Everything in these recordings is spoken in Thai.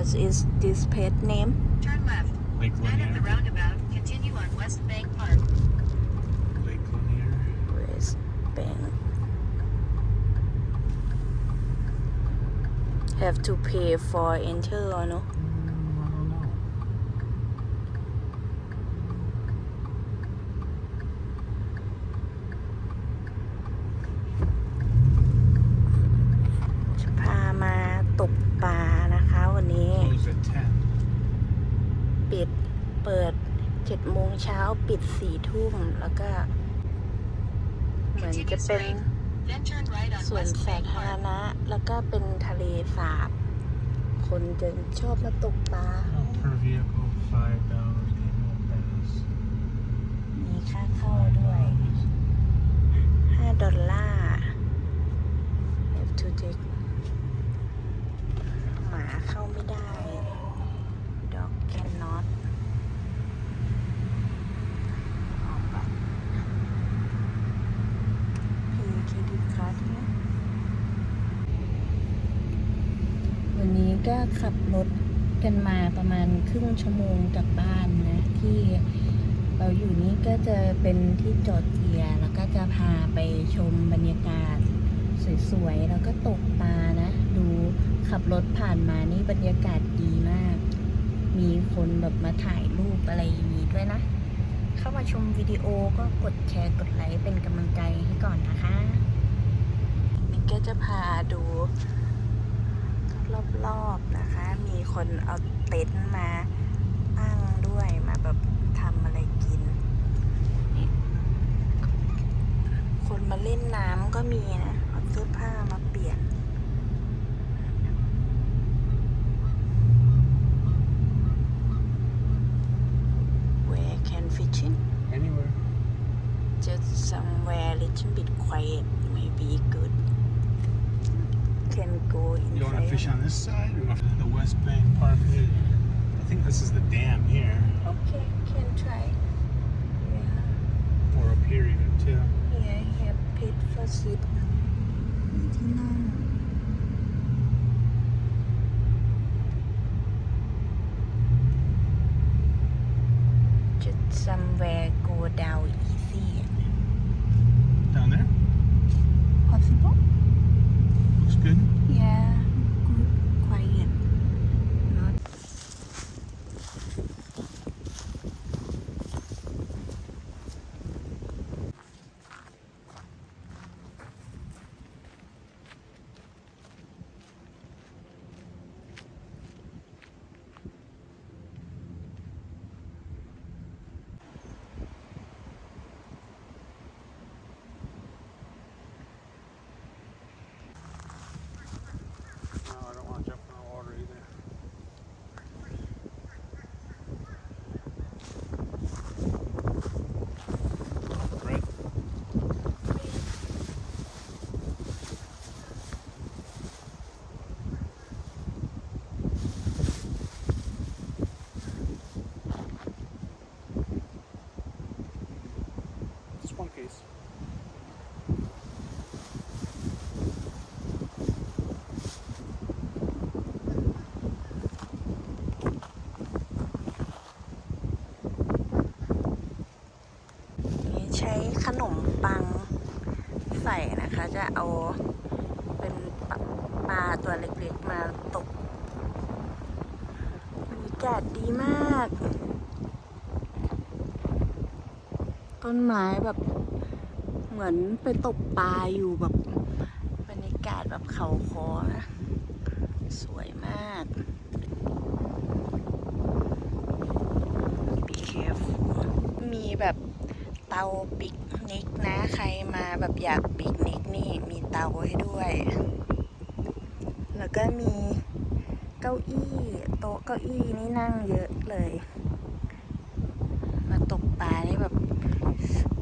what is this pet name Turn left. Lake Then at the roundabout, continue on West Bank Park. Lake Lanier. West Bank have to pay for enter or no เจ็ดโมงเช้าปิดสี่ทุ่มแล้วก็ เหมือนจะเป็น Then turn right on สวน West สา Bank ธาร Park. ณะ แล้วก็เป็นทะเลสาบ คนจะชอบมาตกปลา Oh, per vehicle, five dollars. Annual pass. มีค่าเข้า Five ด้วย dollars. ห้าดอลลาร์ have to take หมาเข้าไม่ได้ dog cannot ออกไปพีเครดิตการ์ดไหมวันนี้ก็ ขับรถกันมาประมาณครึ่งชั่วโมงจากบ้านนะ ที่เราอยู่นี้ก็จะเป็นที่จอร์เจีย แล้วก็จะพาไปชมบรรยากาศสวยๆ แล้วก็ตกปลานะ ดูขับรถผ่านมานี่บรรยากาศดีมาก มีคนแบบมาถ่ายรูปอะไรอย่างนี้ด้วยนะ เข้ามาชมวิดีโอก็กดแชร์กดไลค์เป็นกำลังใจให้ก่อนนะคะนี่ก็จะพาดู รอบๆนะคะ มีคนเอาเต็นท์มาตั้งด้วยมาแบบทำอะไรกินนี่คนมาเล่นน้ำก็มีนะเอาเสื้อผ้ามาเปลี่ยน Where can fishing? Anywhere. just somewhere little bit quiet maybe good can go inside. You want to fish on this side? Or the West Bank Park. I think this is the dam here. Okay, can try. Yeah. Or up here even too. Yeah, I have paid for seat. Just somewhere จะเอาเป็นปลาปลาตัวเล็กๆมาตกบรรยากาศดีมาก ต้นไม้แบบเหมือนไปตกปลาอยู่แบบบรรยากาศแบบเขาคอนะสวยมาก be careful มีแบบเตาปิก นิกนะใครมาแบบอยากปิกนิกนี่มีเตาให้ด้วย แล้วก็มีเก้าอี้โต๊ะเก้าอี้นี่นั่งเยอะเลย มาตกปลานี่แบบ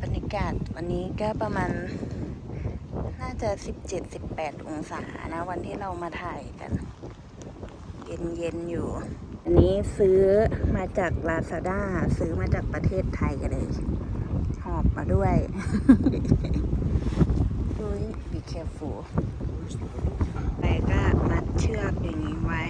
บรรยากาศวันนี้ก็ประมาณ น่าจะ 17-18 องศานะ วันที่เรามาถ่ายกัน เย็นๆอยู่ อันนี้ซื้อมาจากลาซาด้าซื้อมาจากประเทศไทยกันเลย อบมาด้วย ดูบีแคฟูไปก็มัดเชือกอย่างนี้ไว้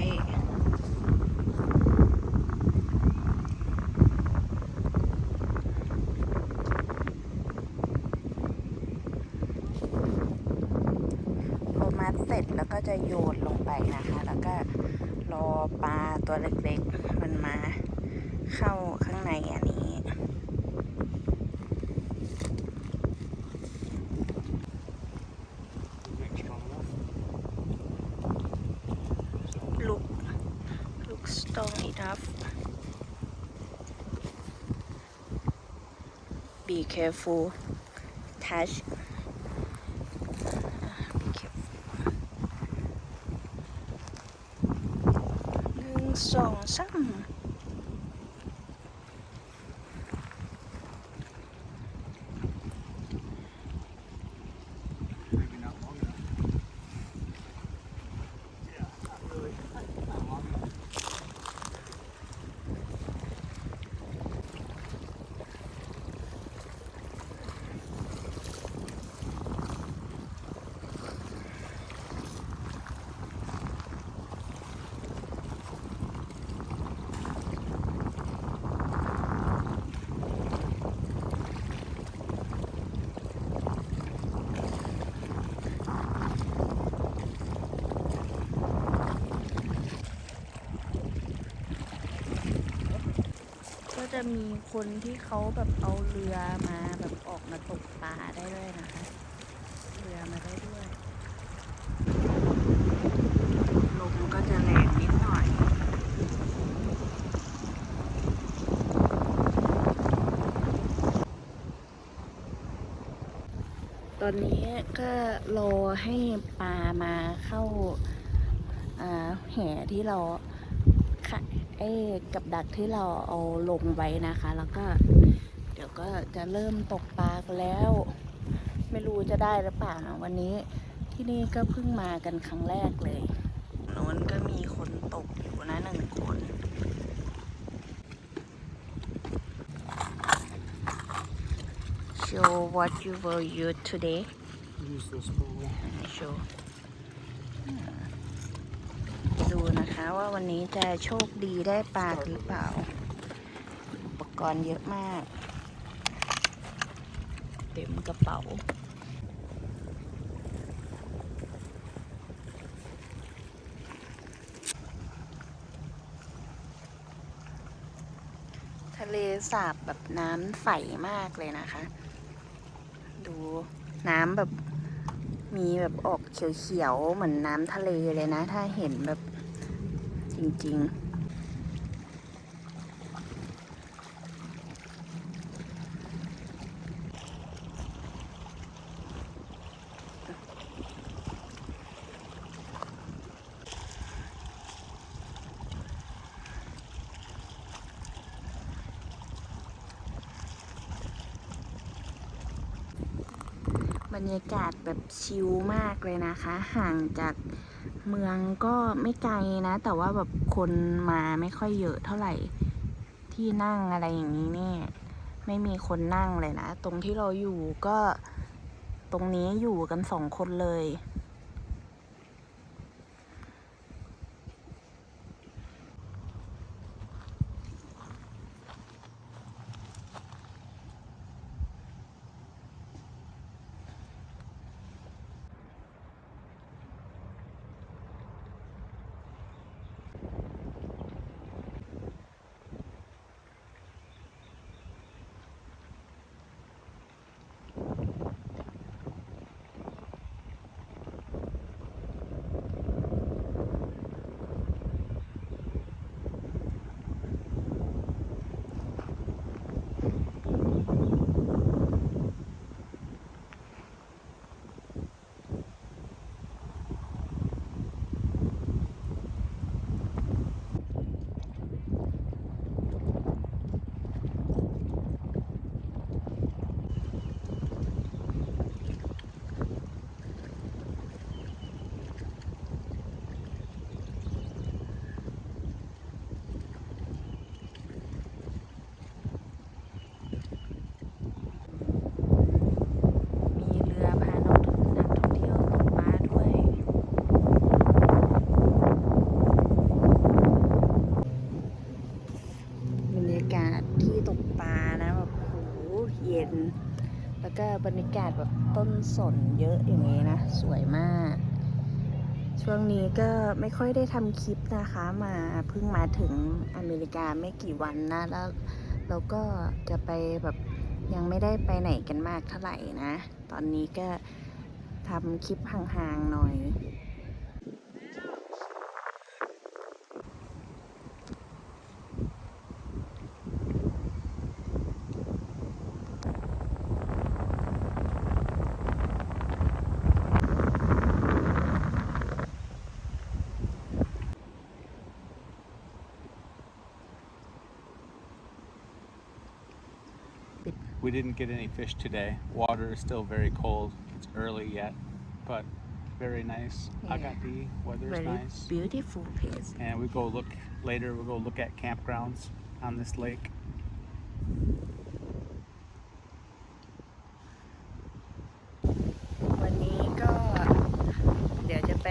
พอมัดเสร็จแล้วก็จะโยนลงไปนะคะ แล้วก็รอปลาตัวเล็กๆ มันมาเข้าข้างในอัน careful touch be careful หนึ่งสองสาม จะมีคนที่เขาแบบเอาเรือมาแบบออกมาตกปลาได้ด้วยนะคะ เรือมาได้ด้วยลมก็จะแรงนิดหน่อยตอนนี้ก็รอให้ปลามาเข้าแห่ที่เรา ไอ้กับดักที่เราเอาลงไว้นะคะ แล้วก็ เดี๋ยวก็จะเริ่มตกปลากันแล้ว ไม่รู้จะได้หรือเปล่านะวันนี้ที่นี่ก็เพิ่งมากันครั้งแรกเลยโน้นก็มีคนตกอยู่นะหนึ่งคน Show what you will use today Use this pole. โชว์ ดูนะคะว่าวันนี้จะโชคดีได้ปลาหรือเปล่า อุปกรณ์เยอะมาก เต็มกระเป๋า ทะเลสาบแบบน้ำใสมากเลยนะคะ ดูน้ำแบบมีแบบออกเขียวๆ เหมือนน้ำทะเลเลยนะ ถ้าเห็นแบบ จริง ๆ บรรยากาศแบบ ชิลมากเลยนะคะ ห่างจากเมืองก็ไม่ไกลนะ แต่ว่าแบบคนมาไม่ค่อยเยอะเท่าไหร่ที่นั่งอะไรอย่างนี้เนี่ย ไม่มีคนนั่งเลยนะ ตรงที่เราอยู่ก็ตรงนี้อยู่กันสองคนเลย มีเรือพานักนักท่องเที่ยวตกปลาด้วย บรรยากาศที่ตกปลานะแบบโหเย็ น แล้วก็บรรยากาศแบบต้นสนเยอะอย่างนี้นะ สวยมาก ช่วงนี้ก็ไม่ค่อยได้ทำคลิปนะคะ มาเพิ่งมาถึงอเมริกาไม่กี่วันนะแล้วเราก็จะไปแบบยังไม่ได้ไปไหนกันมากเท่าไหร่นะ ตอนนี้ก็ทำคลิปห่างๆหน่อย We didn't get any fish today. Water is still very cold. It's early yet, but very nice. Yeah. Agati, weather's very nice. beautiful place And we go look later. We'll go look at campgrounds on this lake. วันนี้ก็เดี๋ยวจะไป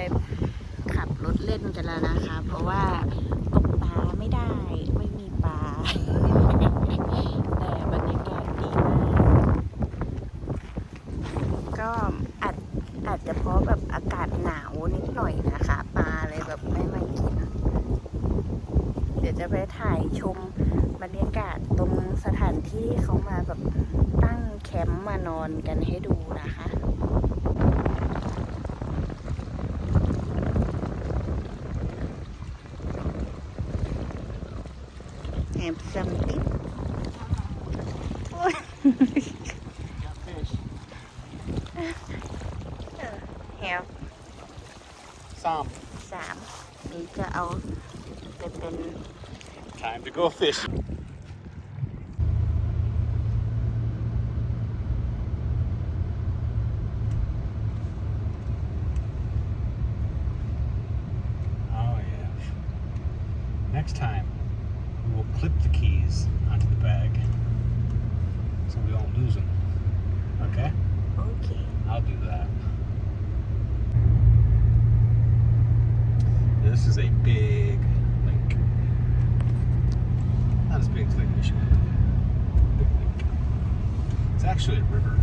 ขับรถเล่นกันแล้วนะคะ เพราะว่าตกปลา นอนกันให้ดูนะคะ Have something. Got fish. Have Some. สามนี้จะเอาไปเป็น Time to go fish. Next time, we will clip the keys onto the bag so we don't lose them. Okay? Okay. I'll do that. This is a big link. Not as big as Lake Michigan. Big lake. It's actually a river.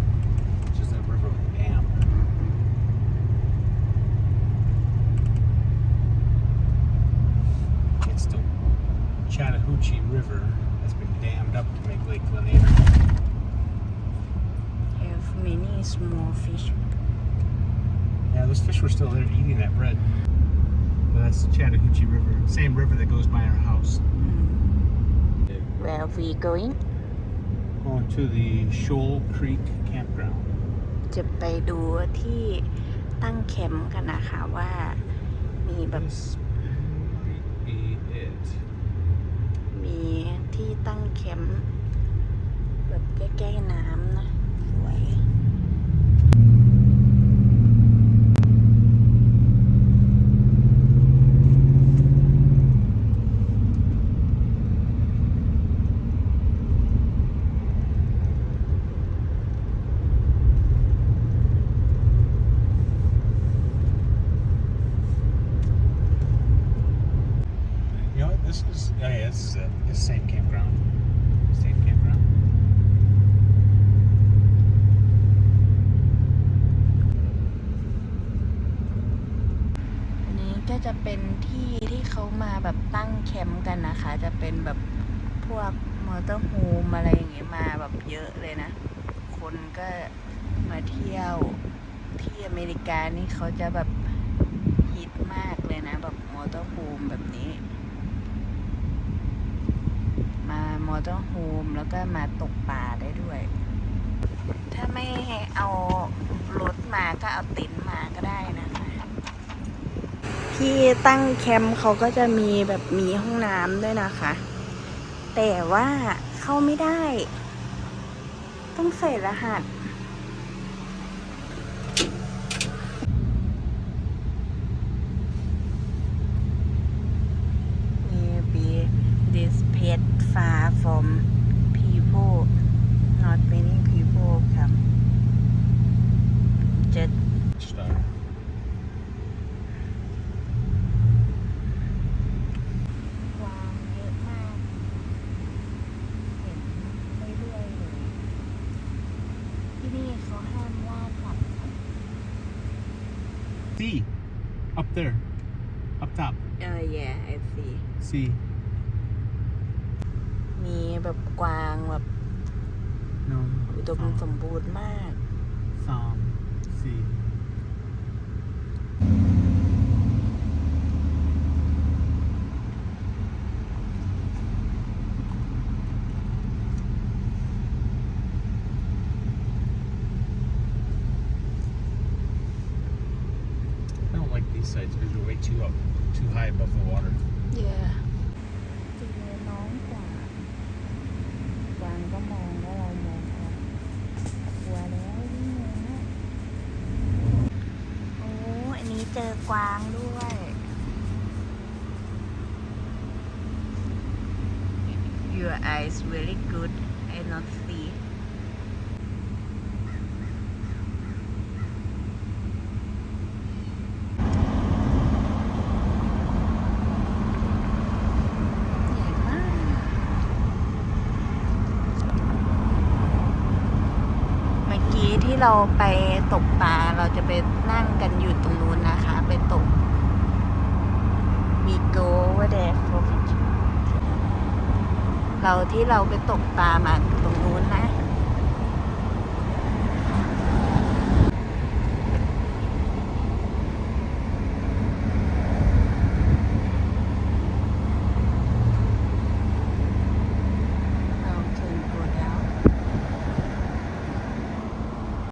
River has been dammed up to make Lake Lanier. Have many small fish Yeah, those fish were still there eating that bread. But that's the Chattahoochee River, same river that goes by our house. Where are we going Going to the Shoal Creek Campground. จะไปดูที่ตั้งแคมป์กันนะคะว่ามีแบบ This might be it. มีที่ตั้งแคมป์แบบใกล้ๆน้ำนะสวย You know what? This is oh yeah, this is it. This same campground. Same campground. อันนี้ก็จะเป็นที่ที่เขามาแบบตั้งแคมป์กันนะคะ จะเป็นแบบพวกมอเตอร์โฮมอะไรอย่างเงี้ยมาแบบเยอะเลยนะ คนก็มาเที่ยวที่อเมริกานี่เขาจะแบบฮิตมากเลยนะ แบบมอเตอร์โฮมแบบนี้ มาม อเตอร์โฮมแล้วก็มาตกปลาได้ด้วย ถ้าไม่เอารถมาก็เอาเต็นมาก็ได้นะคะ ที่ตั้งแคมป์เขาก็จะมีแบบมีห้องน้ำด้วยนะคะ แต่ว่าเข้าไม่ได้ ต้องใส่รหัส From people, not many people come. Jet. See, up there, up top. Uh, yeah, I see. See. แบบกวางแบบ No. อุดม Thong. สมบูรณ์มาก สามสี่ don't like these sites because they're way too up, too high above the water. yeah เจอน้องกวางกวางก็มองแล้วเรามองเขากลัวแล้วนี่นะโอ้อันนี้เจอกวางด้วย Your eyes very good I not see ใหญ่มากเมื่อกี้ที่เราไปตกปลาเราจะไปนั่งกันอยู่ตรงนู้นนะคะ ไปตก we go over there for fish เราที่เราไปตกปลามาตรงนู้นนะ